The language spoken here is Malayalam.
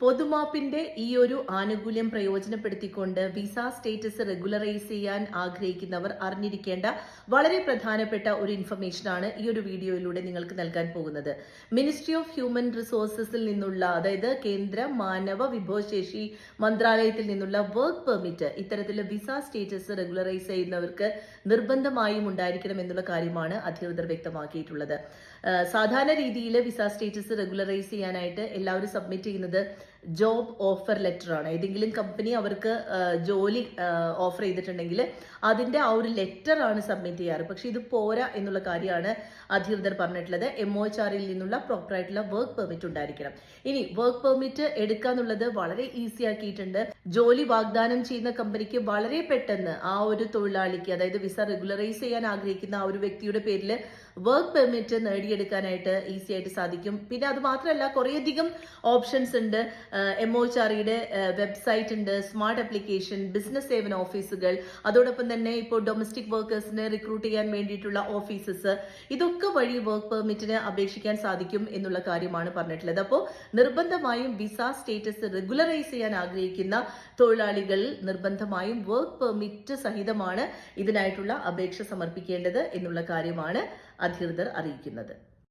പൊതുമാപ്പിന്റെ ഈ ഒരു ആനുകൂല്യം പ്രയോജനപ്പെടുത്തിക്കൊണ്ട് വിസ സ്റ്റേറ്റസ് റെഗുലറൈസ് ചെയ്യാൻ ആഗ്രഹിക്കുന്നവർ അറിഞ്ഞിരിക്കേണ്ട വളരെ പ്രധാനപ്പെട്ട ഒരു ഇൻഫർമേഷൻ ആണ് ഈ ഒരു വീഡിയോയിലൂടെ നിങ്ങൾക്ക് നൽകാൻ പോകുന്നത്. മിനിസ്ട്രി ഓഫ് ഹ്യൂമൻ റിസോഴ്സസിൽ നിന്നുള്ള അതായത് കേന്ദ്ര മാനവ വിഭവശേഷി മന്ത്രാലയത്തിൽ നിന്നുള്ള വർക്ക് പെർമിറ്റ് ഇത്തരത്തിലുള്ള വിസ സ്റ്റേറ്റസ് റെഗുലറൈസ് ചെയ്യുന്നവർക്ക് നിർബന്ധമായും ഉണ്ടായിരിക്കണം എന്നുള്ള കാര്യമാണ് അധികൃതർ വ്യക്തമാക്കിയിട്ടുള്ളത്. സാധാരണ രീതിയിൽ വിസ സ്റ്റേറ്റസ് റെഗുലറൈസ് ചെയ്യാനായിട്ട് എല്ലാവരും സബ്മിറ്റ് ചെയ്യുന്നത് ജോബ് ഓഫർ ലെറ്റർ ആണ്. ഏതെങ്കിലും കമ്പനി അവർക്ക് ജോലി ഓഫർ ചെയ്തിട്ടുണ്ടെങ്കിൽ അതിന്റെ ആ ഒരു ലെറ്റർ ആണ് സബ്മിറ്റ് ചെയ്യാറ്. പക്ഷെ ഇത് പോരാ എന്നുള്ള കാര്യമാണ് അധികൃതർ പറഞ്ഞിട്ടുള്ളത്. എം ഒ എച്ച് ആറിൽ നിന്നുള്ള പ്രോപ്പർ ആയിട്ടുള്ള വർക്ക് പെർമിറ്റ് ഉണ്ടായിരിക്കണം. ഇനി വർക്ക് പെർമിറ്റ് എടുക്കാന്നുള്ളത് വളരെ ഈസി ആക്കിയിട്ടുണ്ട്. ജോലി വാഗ്ദാനം ചെയ്യുന്ന കമ്പനിക്ക് വളരെ പെട്ടെന്ന് ആ ഒരു തൊഴിലാളിക്ക് അതായത് വിസ റെഗുലറൈസ് ചെയ്യാൻ ആഗ്രഹിക്കുന്ന ആ ഒരു വ്യക്തിയുടെ പേരിൽ വർക്ക് പെർമിറ്റ് നേടിയെടുക്കാനായിട്ട് ഈസി ആയിട്ട് സാധിക്കും. പിന്നെ അത് മാത്രമല്ല കുറേയധികം ഓപ്ഷൻസ് ഉണ്ട്. എം ഒ ചാറിയുടെ വെബ്സൈറ്റ് ഉണ്ട് സ്മാർട്ട് ആപ്ലിക്കേഷൻ ബിസിനസ് സേവന ഓഫീസുകൾ അതോടൊപ്പം തന്നെ ഇപ്പോൾ ഡൊമസ്റ്റിക് വർക്കേഴ്സിനെ റിക്രൂട്ട് ചെയ്യാൻ വേണ്ടിയിട്ടുള്ള ഓഫീസസ് ഇതൊക്കെ വഴി വർക്ക് പെർമിറ്റിന് അപേക്ഷിക്കാൻ സാധിക്കും എന്നുള്ള കാര്യമാണ് പറഞ്ഞിട്ടുള്ളത്. അപ്പോൾ നിർബന്ധമായും വിസ സ്റ്റേറ്റസ് റെഗുലറൈസ് ചെയ്യാൻ ആഗ്രഹിക്കുന്ന തൊഴിലാളികൾ നിർബന്ധമായും വർക്ക് പെർമിറ്റ് സഹിതമാണ് ഇതിനായിട്ടുള്ള അപേക്ഷ സമർപ്പിക്കേണ്ടത് എന്നുള്ള കാര്യമാണ് അധികൃതർ അറിയിക്കുന്നത്.